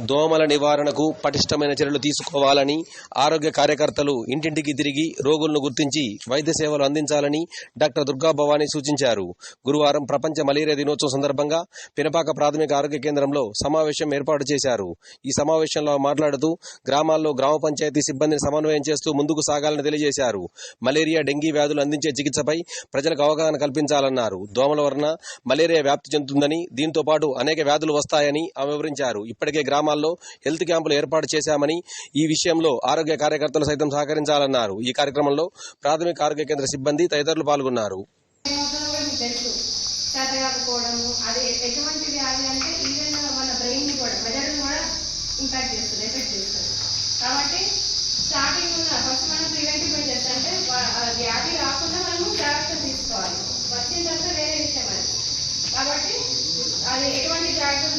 దోమల నివారణకు పటిష్టమైన చర్యలు తీసుకోవాలని ఆరోగ్య కార్యకర్తలు ఇంటింటికి తిరిగి రోగులను గుర్తించి వైద్య సేవలు అందించాలని డాక్టర్ దుర్గా భవానీ సూచించారు. గురువారం ప్రపంచ మలేరియా దినోత్సవం సందర్భంగా పినపాక ప్రాథమిక ఆరోగ్య కేంద్రంలో సమావేశం ఏర్పాటు చేశారు. ఈ సమావేశంలో మాట్లాడుతూ గ్రామాల్లో గ్రామ పంచాయతీ సిబ్బందిని సమన్వయం చేస్తూ ముందుకు సాగాలని తెలియజేశారు. మలేరియా డెంగీ వ్యాధులు అందించే చికిత్సపై ప్రజలకు అవగాహన కల్పించాలన్నారు. దోమల వలన మలేరియా వ్యాప్తి చెందుతుందని దీంతో పాటు అనేక వ్యాధులు వస్తాయని ఆమె వివరించారు. ఇప్పటికే గ్రామాల్లో హెల్త్ క్యాంపులు ఏర్పాటు చేశామని ఈ విషయంలో ఆరోగ్య కార్యకర్తలు సైతం సహకరించాలన్నారు. ఈ కార్యక్రమంలో ప్రాథమిక ఆరోగ్య కేంద్ర సిబ్బంది తదితరులు పాల్గొన్నారు. కాబట్టి స్టార్టింగ్ ఉన్న ఫస్ట్ మనం ప్రివెంటివ్ మెజర్స్ అంటే వ్యాధి రాకుండా మనము జాగ్రత్తలు తీసుకోవాలి వచ్చిన తర్వాత వేరే విషయం అది కాబట్టి అది ఎటువంటి జాగ్రత్తలు